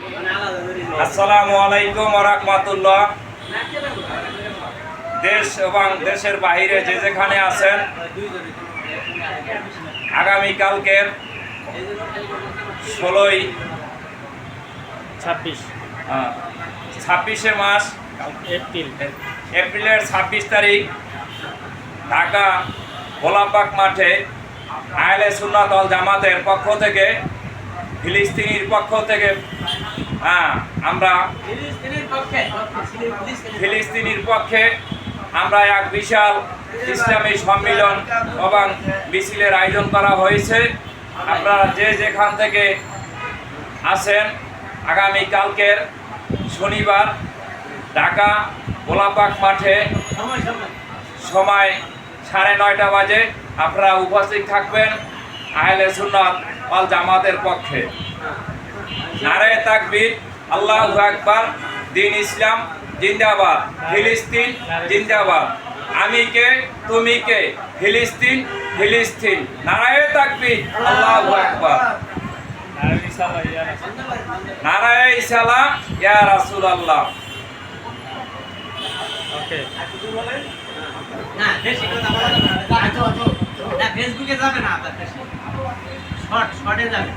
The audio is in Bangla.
আসসালামু আলাইকুম রহমতুল্লাহ। দেশ এবং দেশের বাইরে যে যেখানে আছেন আগামীকালকের ষোলোই ছাব্বিশ। ছাব্বিশে মাস এপ্রিল। এপ্রিলের ছাব্বিশ তারিখ ঢাকা গোলাপবাগ মাঠে আয়লে সুন্নাতল জামাতের পক্ষ থেকে ফিলিস্তিনির পক্ষ থেকে হ্যাঁ আমরা ফিলিস্তিনির পক্ষে, আমরা এক বিশাল ইসলামী সম্মিলন এবং মিছিলের আয়োজন করা হয়েছে। আপনারা যে যেখান থেকে আসেন আগামী কালকের শনিবার ঢাকা গোলাপাক মাঠে সময় সাড়ে নয়টা বাজে, আপনারা উপস্থিত থাকবেন আহলে সুন্নাত আল জামাতের পক্ষে। নারে তাকবীর আল্লাহ আকবার দিন ইসলাম জিন্দাবাদ। ফিলিস্তিন জিন্দাবাদ। আমি কে তুমি কে? ফিলিস্তিন ফিলিস্তিন। নারায় তাকবীর আল্লাহ আকবার। নারায় ইসালা ইয়া রাসূল আল্লাহ ফেসবুকে যাবে না শর্ট শর্টে যাবে।